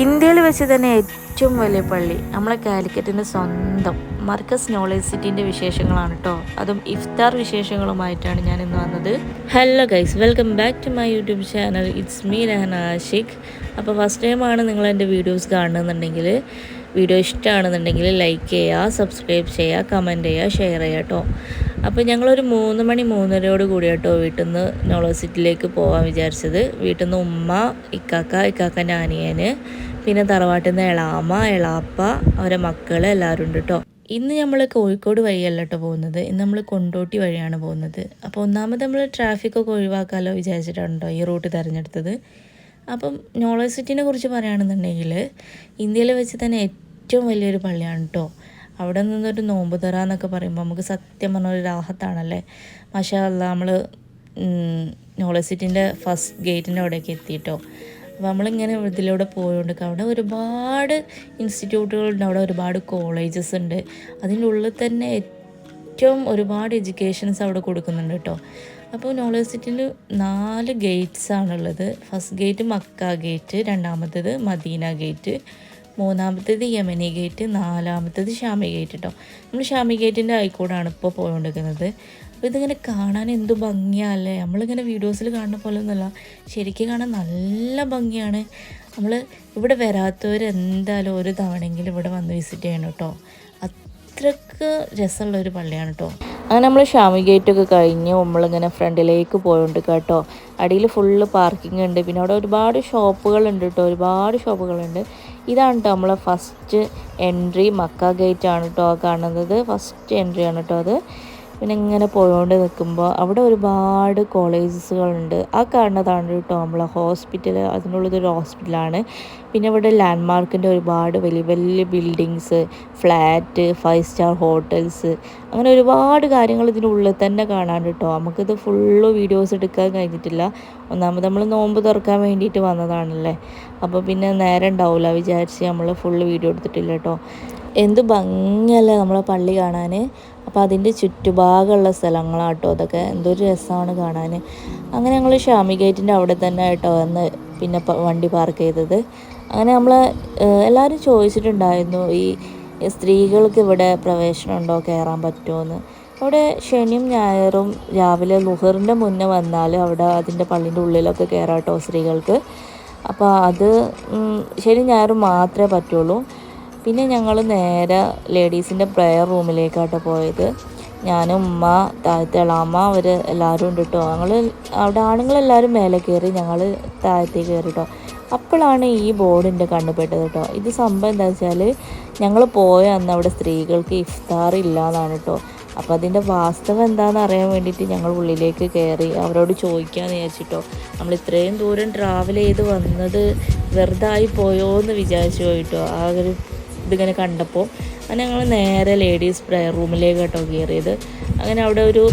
ഇന്ത്യയിൽ വെച്ച് തന്നെ ഏറ്റവും വലിയ പള്ളി നമ്മളെ കാലിക്കറ്റിന്റെ സ്വന്തം മർക്കസ് നോളേജ് സിറ്റിന്റെ വിശേഷങ്ങളാണ് കേട്ടോ അതും ഇഫ്താർ വിശേഷങ്ങളുമായിട്ടാണ് ഞാൻ ഇന്ന് വന്നത്. Hello guys welcome back to my YouTube channel it's me Rahana Ashiq അപ്പോൾ ഫസ്റ്റ് ടൈമാണ് നിങ്ങൾ എന്റെ വീഡിയോസ് കാണുന്നുണ്ടെങ്കിൽ വീഡിയോ ഇഷ്ടമാണെന്നുണ്ടെങ്കിൽ ലൈക്ക് ചെയ്യുക സബ്സ്ക്രൈബ് ചെയ്യുക കമന്റ് ചെയ്യുക ഷെയർ ചെയ്യുക കേട്ടോ അപ്പോൾ ഞങ്ങളൊരു മൂന്ന് മണി മൂന്നരയോട് കൂടി കേട്ടോ വീട്ടിൽ നിന്ന് നോളോസിറ്റിയിലേക്ക് പോകാൻ വിചാരിച്ചത്. വീട്ടിൽ നിന്ന് ഉമ്മ ഇക്കാക്ക ഇക്കാക്കന്റെ അനിയന് പിന്നെ തറവാട്ടിൽ നിന്ന് എളാമ്മ എളാപ്പ അവരെ മക്കൾ എല്ലാവരും ഉണ്ട് കേട്ടോ ഇന്ന് നമ്മൾ കോഴിക്കോട് വഴിയല്ല കേട്ടോ പോകുന്നത്. ഇന്ന് നമ്മൾ കൊണ്ടോട്ടി വഴിയാണ് പോകുന്നത്. അപ്പോൾ ഒന്നാമത് നമ്മൾ ട്രാഫിക്കൊക്കെ ഒഴിവാക്കാമല്ലോ വിചാരിച്ചിട്ടുണ്ടോ ഈ റൂട്ട് തിരഞ്ഞെടുത്തത്. അപ്പം നോളജ് സിറ്റിനെ കുറിച്ച് പറയുകയാണെന്നുണ്ടെങ്കിൽ ഇന്ത്യയിൽ വെച്ച് തന്നെ ഏറ്റവും വലിയൊരു പള്ളിയാണ് കേട്ടോ അവിടെ നിന്നൊരു നോമ്പ് തറ എന്നൊക്കെ പറയുമ്പോൾ നമുക്ക് സത്യം പറഞ്ഞ ഒരു രാഹത്താണല്ലേ? മാഷാ അല്ല നമ്മൾ നോളജ് സിറ്റിന്റെ ഫസ്റ്റ് ഗേറ്റിന്റെ അവിടേക്ക് എത്തിയിട്ടോ അപ്പോൾ നമ്മളിങ്ങനെ ഇതിലൂടെ പോയോണ്ട് അവിടെ ഒരുപാട് ഇൻസ്റ്റിറ്റ്യൂട്ടുകളുണ്ട് അവിടെ ഒരുപാട് കോളേജസ് ഉണ്ട്. അതിന്റെ ഉള്ളിൽ തന്നെ ഏറ്റവും ഒരുപാട് എഡ്യൂക്കേഷൻസ് അവിടെ കൊടുക്കുന്നുണ്ട് കേട്ടോ അപ്പോൾ നോളജ് സിറ്റിയിൽ നാല് ഗേറ്റ്സ് ആണുള്ളത് ഫസ്റ്റ് ഗേറ്റ് മക്ക ഗേറ്റ് രണ്ടാമത്തേത് മദീന ഗേറ്റ്. മൂന്നാമത്തേത് യമനി ഗേറ്റ് നാലാമത്തേത് ഷാമി ഗേറ്റ് കേട്ടോ നമ്മൾ ഷാമി ഗേറ്റിന്റെ ആയിക്കോടാണ് ഇപ്പോൾ പോയിക്കൊണ്ടിരിക്കുന്നത് അപ്പോൾ ഇതിങ്ങനെ കാണാൻ എന്ത് ഭംഗിയാല്ലേ? നമ്മളിങ്ങനെ വീഡിയോസിൽ കാണുന്ന പോലെ ഒന്നുമല്ല ശരിക്കും കാണാൻ നല്ല ഭംഗിയാണ്. നമ്മൾ ഇവിടെ വരാത്തവർ എന്തായാലും ഒരു തവണയെങ്കിലും ഇവിടെ വന്ന് വിസിറ്റ് ചെയ്യണം കേട്ടോ അത്രയ്ക്ക് രസമുള്ള ഒരു പള്ളിയാണ് കേട്ടോ അങ്ങനെ നമ്മൾ ഷാമി ഗേറ്റൊക്കെ കഴിഞ്ഞ് നമ്മളിങ്ങനെ ഫ്രണ്ടിലേക്ക് പോയോണ്ട് കേട്ടോ അടിയിൽ ഫുള്ള് പാർക്കിംഗ് ഉണ്ട്. പിന്നെ അവിടെ ഒരുപാട് ഷോപ്പുകളുണ്ട് കേട്ടോ ഒരുപാട് ഷോപ്പുകളുണ്ട്. ഇതാണ് കേട്ടോ നമ്മളെ ഫസ്റ്റ് എൻട്രി മക്ക ഗേറ്റ് ആണ് കേട്ടോ കാണുന്നത്. ഫസ്റ്റ് എൻട്രി ആണ് കേട്ടോ അത്. പിന്നെ ഇങ്ങനെ പോയോണ്ട് നിൽക്കുമ്പോൾ അവിടെ ഒരുപാട് കോളേജസുകളുണ്ട്. ആ കാണുന്നതാണ് കേട്ടോ നമ്മളെ ഹോസ്പിറ്റൽ അതിനുള്ളതൊരു ഹോസ്പിറ്റലാണ്. പിന്നെ ഇവിടെ ലാൻഡ് മാർക്കിന്റെ ഒരുപാട് വലിയ വലിയ buildings flat five star hotels അങ്ങനെ ഒരുപാട് കാര്യങ്ങൾ ഇതിനുള്ളിൽ തന്നെ കാണാൻ കേട്ടോ നമുക്കിത് ഫുള്ള് വീഡിയോസ് എടുക്കാൻ കഴിഞ്ഞിട്ടില്ല. ഒന്നാമത് നമ്മൾ നോമ്പ് തുറക്കാൻ വേണ്ടിയിട്ട് വന്നതാണല്ലേ. അപ്പോൾ പിന്നെ നേരം ഉണ്ടാവില്ല വിചാരിച്ച് നമ്മൾ ഫുള്ള് വീഡിയോ എടുത്തിട്ടില്ല കേട്ടോ എന്ത് ഭംഗിയല്ലേ നമ്മളെ പള്ളി കാണാൻ അപ്പോൾ അതിന്റെ ചുറ്റുഭാഗമുള്ള സ്ഥലങ്ങളാട്ടോ. അതൊക്കെ എന്തൊരു രസമാണ് കാണാൻ അങ്ങനെ ഞങ്ങൾ ഷാമി ഗേറ്റിന്റെ അവിടെ തന്നെ ആയിട്ടോ വന്ന് പിന്നെ വണ്ടി പാർക്ക് ചെയ്തത്. അങ്ങനെ നമ്മൾ എല്ലാവരും ചോദിച്ചിട്ടുണ്ടായിരുന്നു ഈ സ്ത്രീകൾക്ക് ഇവിടെ പ്രവേശനം ഉണ്ടോ? കയറാൻ പറ്റുമോ അവിടെ ശനിയും ഞായറും രാവിലെ ലുഹറിന്റെ മുന്നേ വന്നാൽ അവിടെ അതിന്റെ പള്ളിന്റെ ഉള്ളിലൊക്കെ കയറാം കേട്ടോ സ്ത്രീകൾക്ക്. അപ്പോൾ അത് ശനി ഞായറും മാത്രമേ പറ്റുള്ളൂ. പിന്നെ ഞങ്ങൾ നേരെ ലേഡീസിന്റെ പ്രെയർ റൂമിലേക്കാട്ടോ പോയത്. ഞാനും ഉമ്മ താഴത്തെ ഇളാമ്മ അവർ എല്ലാവരും ഉണ്ട് കേട്ടോ ഞങ്ങൾ അവിടെ ആണുങ്ങളെല്ലാവരും മേലെ കയറി ഞങ്ങൾ താഴത്തേക്ക് കയറി കേട്ടോ അപ്പോഴാണ് ഈ ബോർഡിന്റെ കണ്ണുപെട്ടത് കേട്ടോ ഇത് സംഭവം എന്താ വെച്ചാൽ ഞങ്ങൾ പോയ അന്ന് അവിടെ സ്ത്രീകൾക്ക് ഇഫ്താർ ഇല്ല എന്നാണ് കേട്ടോ അപ്പോൾ അതിന്റെ വാസ്തവം എന്താണെന്ന് അറിയാൻ വേണ്ടിയിട്ട് ഞങ്ങൾ ഉള്ളിലേക്ക് കയറി അവരോട് ചോദിക്കാമെന്ന് വിചാരിച്ചിട്ടോ. നമ്മൾ ഇത്രയും ദൂരം ട്രാവൽ ചെയ്ത് വന്നത് വെറുതായി പോയോ എന്ന് വിചാരിച്ചു പോയിട്ടോ ആ ഒരു ഇതിങ്ങനെ കണ്ടപ്പോൾ അങ്ങനെ ഞങ്ങൾ നേരെ ലേഡീസ് പ്രയർ റൂമിലേക്ക് കേട്ടോ കയറിയത്. അങ്ങനെ അവിടെ ഒരു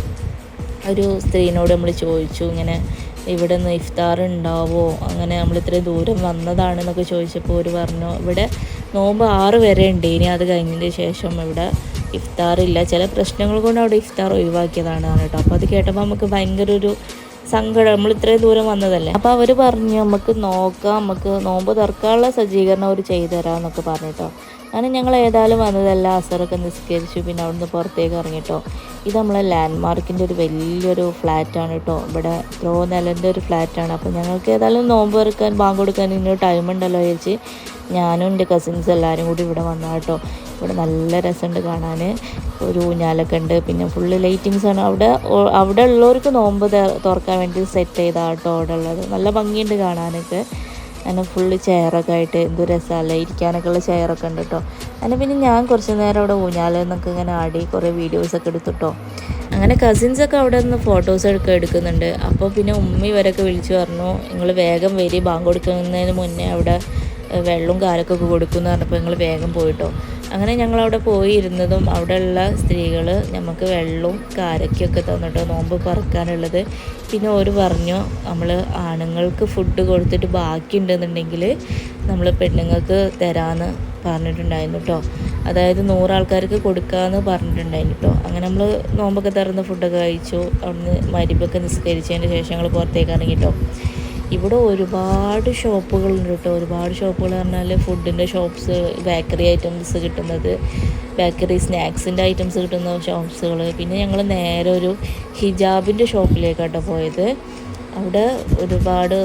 ഒരു സ്ത്രീനോട് നമ്മൾ ചോദിച്ചു ഇങ്ങനെ ഇവിടെ നിന്ന് ഇഫ്താർ ഉണ്ടാവോ? അങ്ങനെ നമ്മൾ ഇത്രയും ദൂരം വന്നതാണെന്നൊക്കെ ചോദിച്ചപ്പോൾ ഒരു പറഞ്ഞു ഇവിടെ നോമ്പ് ആറ് വരെ ഉണ്ട്. ഇനി അത് കഴിഞ്ഞതിന് ശേഷം ഇവിടെ ഇഫ്താറില്ല ചില പ്രശ്നങ്ങൾ കൊണ്ട് അവിടെ ഇഫ്താർ ഒഴിവാക്കിയതാണ് കേട്ടോ അപ്പോൾ അത് കേട്ടപ്പോൾ നമുക്ക് ഭയങ്കര ഒരു സങ്കടം. നമ്മൾ ഇത്രയും ദൂരം വന്നതല്ലേ? അപ്പോൾ അവർ പറഞ്ഞു നമുക്ക് നോക്കാം. നമുക്ക് നോമ്പ് തുറക്കാനുള്ള സജ്ജീകരണം അവർ ചെയ്തു തരാമെന്നൊക്കെ പറഞ്ഞിട്ടോ. അങ്ങനെ ഞങ്ങൾ ഏതായാലും വന്നതല്ല അസറൊക്കെ നിസ്കരിച്ചു. പിന്നെ അവിടുന്ന് പുറത്തേക്ക് ഇറങ്ങിട്ടോ. ഇത് നമ്മളെ ലാൻഡ് മാർക്കിന്റെ ഒരു വലിയൊരു ഫ്ലാറ്റാണ് കേട്ടോ ഇവിടെ ത്രോ നിലന്റെ ഒരു ഫ്ലാറ്റാണ് അപ്പോൾ ഞങ്ങൾക്ക് ഏതായാലും നോമ്പ് തുറക്കാൻ ബാങ്ക് കൊടുക്കാൻ ഇനി ടൈം ഉണ്ടല്ലോ ചേച്ചി. ഞാനും എന്റെ കസിൻസ് എല്ലാവരും കൂടി ഇവിടെ വന്നാൽ കേട്ടോ ഇവിടെ നല്ല രസമുണ്ട് കാണാൻ ഒരു ഊഞ്ഞാലൊക്കെ ഉണ്ട്. പിന്നെ ഫുള്ള് ലൈറ്റിങ്സ് ആണ്. അവിടെ അവിടെ ഉള്ളവർക്ക് നോമ്പ് തുറക്കാൻ വേണ്ടി സെറ്റ് ചെയ്താട്ടോ അവിടെ ഉള്ളത്. നല്ല ഭംഗിയുണ്ട് കാണാനൊക്കെ. അങ്ങനെ ഫുള്ള് ചെയറൊക്കെ ആയിട്ട് എന്ത് രസമല്ലേ ഇരിക്കാനൊക്കെ ഉള്ള ചെയറൊക്കെ ഉണ്ട് കേട്ടോ അങ്ങനെ പിന്നെ ഞാൻ കുറച്ച് നേരം അവിടെ ഊഞ്ഞാലെന്നൊക്കെ ഇങ്ങനെ ആടി കുറേ വീഡിയോസൊക്കെ എടുത്തിട്ടോ അങ്ങനെ കസിൻസൊക്കെ അവിടെ നിന്ന് ഫോട്ടോസ് എടുക്കുക എടുക്കുന്നുണ്ട്. അപ്പോൾ പിന്നെ ഉമ്മി ഇവരൊക്കെ വിളിച്ചു പറഞ്ഞു നിങ്ങൾ വേഗം വരി ബാങ്ക് കൊടുക്കുന്നതിന് മുന്നേ അവിടെ വെള്ളവും കാലൊക്കെ കൊടുക്കുമെന്ന് പറഞ്ഞപ്പോൾ ഞങ്ങൾ വേഗം പോയിട്ടോ. അങ്ങനെ ഞങ്ങൾ അവിടെ പോയി ഇരുന്നതും അവിടെയുള്ള സ്ത്രീകൾ നമുക്ക് വെള്ളവും കാരക്കൊക്കെ തന്നിട്ടോ നോമ്പ് പറക്കാനുള്ളത് പിന്നെ ഒരു പറഞ്ഞു നമ്മൾ ആണുങ്ങൾക്ക് ഫുഡ് കൊടുത്തിട്ട് ബാക്കി ഉണ്ടെന്നുണ്ടെങ്കിൽ നമ്മൾ പെണ്ണുങ്ങൾക്ക് തരാമെന്ന് പറഞ്ഞിട്ടുണ്ടായിരുന്നു കേട്ടോ അതായത് നൂറാൾക്കാർക്ക് കൊടുക്കാമെന്ന് പറഞ്ഞിട്ടുണ്ടായിരുന്നു കേട്ടോ അങ്ങനെ നമ്മൾ നോമ്പൊക്കെ തുറന്ന് ഫുഡൊക്കെ കഴിച്ചു. അവിടുന്ന് മരിപ്പൊക്കെ നിസ്കരിച്ചതിന് ശേഷം ഞങ്ങൾ പുറത്തേക്ക് ഇറങ്ങിട്ടോ ഇവിടെ ഒരുപാട് ഷോപ്പുകളുണ്ട് കേട്ടോ. ഒരുപാട് ഷോപ്പുകൾ പറഞ്ഞാൽ ഫുഡിന്റെ ഷോപ്സ് ബേക്കറി ഐറ്റംസ് കിട്ടുന്നത്. ബേക്കറി സ്നാക്സിന്റെ ഐറ്റംസ് കിട്ടുന്ന ഷോപ്സുകൾ പിന്നെ ഞങ്ങൾ നേരെ ഒരു ഹിജാബിന്റെ ഷോപ്പിലേക്കാട്ടോ പോയത്. അവിടെ ഒരുപാട്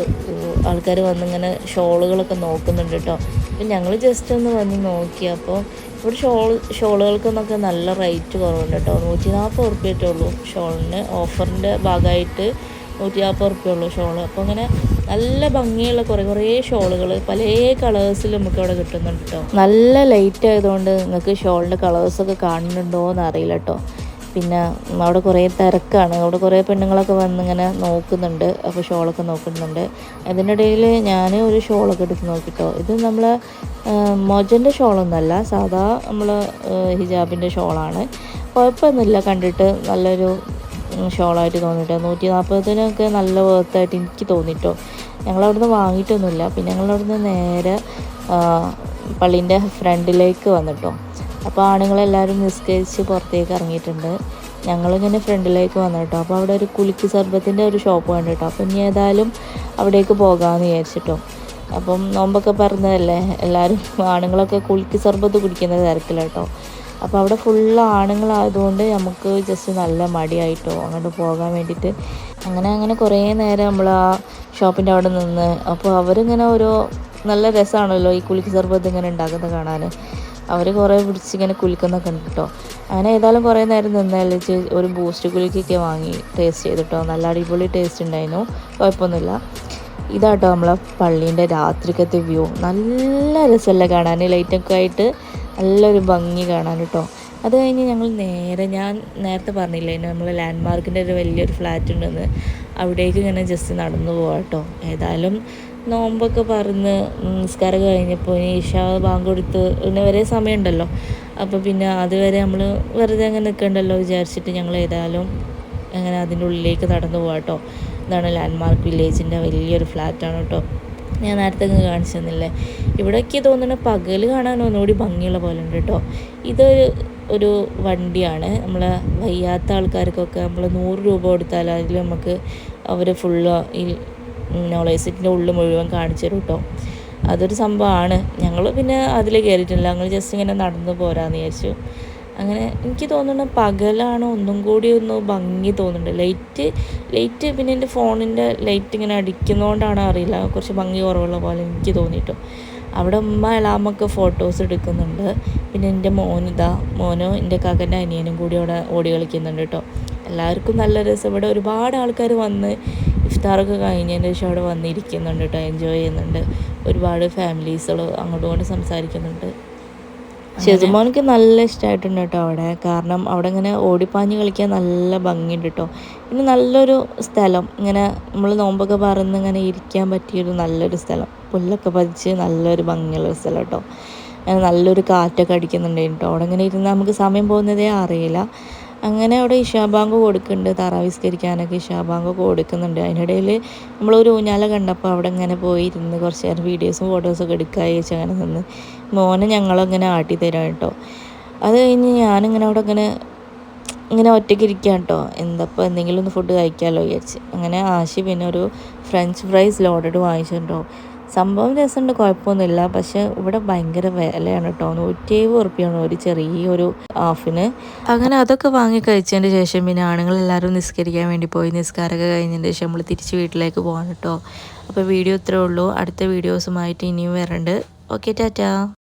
ആൾക്കാർ വന്നിങ്ങനെ ഷോളുകളൊക്കെ നോക്കുന്നുണ്ട് കേട്ടോ. അപ്പം ഞങ്ങൾ ജസ്റ്റ് ഒന്ന് വന്ന് നോക്കി. അപ്പോൾ ഇവിടെ ഷോൾ ഷോളുകൾക്കൊന്നൊക്കെ നല്ല റേറ്റ് കുറവുണ്ട് കേട്ടോ. നൂറ്റി നാൽപ്പത് ഉറുപ്പ്യറ്റേ ഉള്ളൂ ഷോളിന്. ഓഫറിന്റെ ഭാഗമായിട്ട് നൂറ്റി നാൽപ്പത് ഉറുപ്പ്യ ഉള്ളൂ ഷോൾ അപ്പോൾ അങ്ങനെ നല്ല ഭംഗിയുള്ള കുറേ കുറേ ഷോളുകൾ. പല കളേഴ്സിൽ നമുക്ക് അവിടെ കിട്ടുന്നുണ്ട് കേട്ടോ നല്ല ലൈറ്റ് ആയതുകൊണ്ട് നിങ്ങൾക്ക് ഷോളിന്റെ കളേഴ്സൊക്കെ കാണുന്നുണ്ടോ എന്ന് അറിയില്ല കേട്ടോ പിന്നെ അവിടെ കുറേ തിരക്കാണ്. അവിടെ കുറേ പെണ്ണുങ്ങളൊക്കെ വന്ന് ഇങ്ങനെ നോക്കുന്നുണ്ട്. അപ്പോൾ ഷോളൊക്കെ നോക്കുന്നുണ്ട്. അതിനിടയിൽ ഞാൻ ഒരു ഷോളൊക്കെ എടുത്ത് നോക്കിട്ടോ ഇത് നമ്മൾ മൊജന്റെ ഷോളൊന്നുമല്ല സാധാ നമ്മൾ ഹിജാബിന്റെ ഷോളാണ്. കുഴപ്പമൊന്നുമില്ല. കണ്ടിട്ട് നല്ലൊരു ഷോളായിട്ട് തോന്നിട്ടോ. നൂറ്റി നാൽപ്പതിനൊക്കെ നല്ല വേർത്തായിട്ട് എനിക്ക് തോന്നിട്ടോ. ഞങ്ങളവിടുന്ന് വാങ്ങിയിട്ടൊന്നുമില്ല. പിന്നെ ഞങ്ങളവിടുന്ന് നേരെ പള്ളീന്റെ ഫ്രണ്ടിലേക്ക് വന്നിട്ടോ. അപ്പോൾ ആണുങ്ങളെല്ലാവരും നിസ്കരിച്ച് പുറത്തേക്ക് ഇറങ്ങിയിട്ടുണ്ട്. ഞങ്ങളിങ്ങനെ ഫ്രണ്ടിലേക്ക് വന്നു കേട്ടോ അപ്പോൾ അവിടെ ഒരു കുലുക്കി സർബത്തിന്റെ ഒരു ഷോപ്പ് കണ്ടു കേട്ടോ അപ്പം ഇനി ഏതായാലും അവിടേക്ക് പോകാമെന്ന് വിചാരിച്ചിട്ടോ. അപ്പം നോമ്പൊക്കെ പറഞ്ഞതല്ലേ? എല്ലാവരും ആണുങ്ങളൊക്കെ കുലുക്കി സർബത്ത് കുടിക്കുന്ന തിരക്കില്ല അപ്പോൾ അവിടെ ഫുള്ള് ആണുങ്ങളായതുകൊണ്ട് നമുക്ക് ജസ്റ്റ് നല്ല മടിയായിട്ടോ അങ്ങോട്ട് പോകാൻ വേണ്ടിയിട്ട് അങ്ങനെ അങ്ങനെ കുറേ നേരം നമ്മൾ ആ ഷോപ്പിന്റെ അവിടെ നിന്ന് അപ്പോൾ അവരിങ്ങനെ ഓരോ നല്ല രസമാണല്ലോ ഈ കുലുക്കി സർബത്ത് ഇങ്ങനെ ഉണ്ടാക്കുന്നത് കാണാൻ അവർ കുറേ പിടിച്ചിങ്ങനെ കുലുക്കുന്നൊക്കെ ഉണ്ട് കേട്ടോ അങ്ങനെ ഏതായാലും കുറേ നേരം നിന്നാലും ഒരു ബൂസ്റ്റ് കുളിക്കൊക്കെ വാങ്ങി ടേസ്റ്റ് ചെയ്തിട്ടോ. നല്ല അടിപൊളി ടേസ്റ്റ് ഉണ്ടായിരുന്നു കുഴപ്പമൊന്നുമില്ല. ഇതാട്ടോ നമ്മളെ പള്ളീന്റെ രാത്രിക്കത്തെ വ്യൂ നല്ല രസമല്ലേ കാണാൻ ലൈറ്റൊക്കെ ആയിട്ട്. നല്ലൊരു ഭംഗി കാണാൻ കേട്ടോ. അത് കഴിഞ്ഞ് ഞങ്ങൾ നേരെ ഞാൻ നേരത്തെ പറഞ്ഞില്ലേ നമ്മൾ ലാൻഡ് മാർക്കിന്റെ ഒരു വലിയൊരു ഫ്ലാറ്റ് ഉണ്ടെന്ന്. അവിടേക്ക് ഇങ്ങനെ ജസ്റ്റ് നടന്നു പോകാം കേട്ടോ. ഏതായാലും നോമ്പൊക്കെ പറഞ്ഞ് നിസ്കാരം കഴിഞ്ഞപ്പോൾ ഇനി ഇഷാ ബാങ്ക് കൊടുത്ത് പിന്നെ വരെ സമയമുണ്ടല്ലോ. അപ്പോൾ പിന്നെ അതുവരെ നമ്മൾ വെറുതെ അങ്ങനെ നിൽക്കണ്ടല്ലോ വിചാരിച്ചിട്ട് ഞങ്ങൾ ഏതായാലും അങ്ങനെ അതിന്റെ ഉള്ളിലേക്ക് നടന്നു പോകാം കേട്ടോ. ഇതാണ് ലാൻഡ്മാർക്ക് വില്ലേജിന്റെ വലിയൊരു ഫ്ലാറ്റാണ് കേട്ടോ. ഞാൻ നേരത്തെ കാണിച്ചു തന്നില്ലേ ഇവിടെയൊക്കെ തോന്നുന്നത് പകൽ കാണാൻ ഒന്നുകൂടി ഭംഗിയുള്ള പോലെ ഉണ്ട് കേട്ടോ. ഇതൊരു ഒരു വണ്ടിയാണ്. നമ്മൾ വയ്യാത്ത ആൾക്കാർക്കൊക്കെ നമ്മൾ നൂറ് രൂപ കൊടുത്താൽ അതിൽ നമുക്ക് അവർ ഫുള്ള് ഈ നോളേഴ്സിറ്റിന്റെ ഉള്ളിൽ മുഴുവൻ കാണിച്ചു തരും കേട്ടോ. അതൊരു സംഭവമാണ്. ഞങ്ങൾ പിന്നെ അതിൽ കയറിയിട്ടില്ല ഞങ്ങൾ ജസ്റ്റ് ഇങ്ങനെ നടന്നു പോരാന്ന് വിചാരിച്ചു. അങ്ങനെ എനിക്ക് തോന്നുന്നു പകലാണ് ഒന്നും കൂടി ഒന്ന് ഭംഗി തോന്നുന്നുണ്ട്. ലൈറ്റ് ലൈറ്റ് പിന്നെ എന്റെ ഫോണിന്റെ ലൈറ്റ് ഇങ്ങനെ അടിക്കുന്നതുകൊണ്ടാണ് അറിയില്ല. കുറച്ച് ഭംഗി കുറവുള്ള പോലെ എനിക്ക് തോന്നിയിട്ടു. അവിടെ ഉമ്മ എളാമൊക്കെ ഫോട്ടോസ് എടുക്കുന്നുണ്ട്. പിന്നെ എന്റെ മോനിതാ മോനോ എന്റെ കകന്റെ അനിയനും കൂടി അവിടെ ഓടി കളിക്കുന്നുണ്ട് കേട്ടോ. എല്ലാവർക്കും നല്ല രസം. ഇവിടെ ഒരുപാട് ആൾക്കാർ വന്ന് ഇഫ്താറൊക്കെ കഴിഞ്ഞതിന് ശേഷം അവിടെ വന്നിരിക്കുന്നുണ്ട് കേട്ടോ എൻജോയ് ചെയ്യുന്നുണ്ട്. ഒരുപാട് ഫാമിലീസുകൾ അങ്ങോട്ടും ഇങ്ങോട്ടും സംസാരിക്കുന്നുണ്ട്. ഷെസുമോനക്ക് നല്ല ഇഷ്ടമായിട്ടുണ്ട് കേട്ടോ അവിടെ. കാരണം അവിടെ ഇങ്ങനെ ഓടിപ്പാഞ്ഞ് കളിക്കാൻ നല്ല ഭംഗിയുണ്ട് കേട്ടോ. പിന്നെ നല്ലൊരു സ്ഥലം. ഇങ്ങനെ നമ്മൾ നോമ്പൊക്കെ പറന്ന് ഇങ്ങനെ ഇരിക്കാൻ പറ്റിയൊരു നല്ലൊരു സ്ഥലം. പുല്ലൊക്കെ പതിച്ച് നല്ലൊരു ഭംഗിയുള്ളൊരു സ്ഥലം കേട്ടോ. നല്ലൊരു കാറ്റൊക്കെ അടിക്കുന്നുണ്ടായിരുന്നു കേട്ടോ. അവിടെ ഇങ്ങനെ ഇരുന്ന് നമുക്ക് സമയം പോകുന്നതേ അറിയില്ല. അങ്ങനെ അവിടെ ഇഷാബാങ്ക് കൊടുക്കുന്നുണ്ട് താറാവിസ്കരിക്കാനൊക്കെ ഇഷാബാങ്ക് കൊടുക്കുന്നുണ്ട്. അതിനിടയിൽ നമ്മളൊരു ഊഞ്ഞാല കണ്ടപ്പോൾ അവിടെ ഇങ്ങനെ പോയി ഇരുന്ന് കുറച്ച് നേരം വീഡിയോസും ഫോട്ടോസൊക്കെ എടുക്കുക ചോദിച്ചാൽ അങ്ങനെ നിന്ന്. മോനെ ഞങ്ങളങ്ങനെ ആട്ടി തരാം കേട്ടോ. അത് കഴിഞ്ഞ് ഞാനിങ്ങനെ അവിടെ ഇങ്ങനെ ഇങ്ങനെ ഒറ്റയ്ക്ക് ഇരിക്കാം കേട്ടോ. എന്തപ്പോൾ എന്തെങ്കിലും ഒന്ന് ഫുഡ് കഴിക്കാമല്ലോ വിചാരിച്ച്. അങ്ങനെ ആശി പിന്നെ ഒരു ഫ്രഞ്ച് ഫ്രൈസ് ലോഡഡ് വാങ്ങിച്ചിട്ടുണ്ടോ സംഭവം രസമുണ്ട് കുഴപ്പമൊന്നുമില്ല. പക്ഷെ ഇവിടെ ഭയങ്കര വിലയാണ് കേട്ടോ. നൂറ്റി എഴുപത് ഉറുപ്പ്യാണ് ഒരു ചെറിയൊരു ഹാഫിന്. അങ്ങനെ അതൊക്കെ വാങ്ങി കഴിച്ചതിന് ശേഷം പിന്നെ ആണുങ്ങൾ എല്ലാവരും നിസ്കരിക്കാൻ വേണ്ടി പോയി. നിസ്കാരമൊക്കെ കഴിഞ്ഞതിന് ശേഷം നമ്മൾ തിരിച്ച് വീട്ടിലേക്ക് പോകാൻ കേട്ടോ. അപ്പോൾ വീഡിയോ ഇത്രേ ഉള്ളൂ. അടുത്ത വീഡിയോസുമായിട്ട് ഇനിയും വരണ്ട്. Okay tata.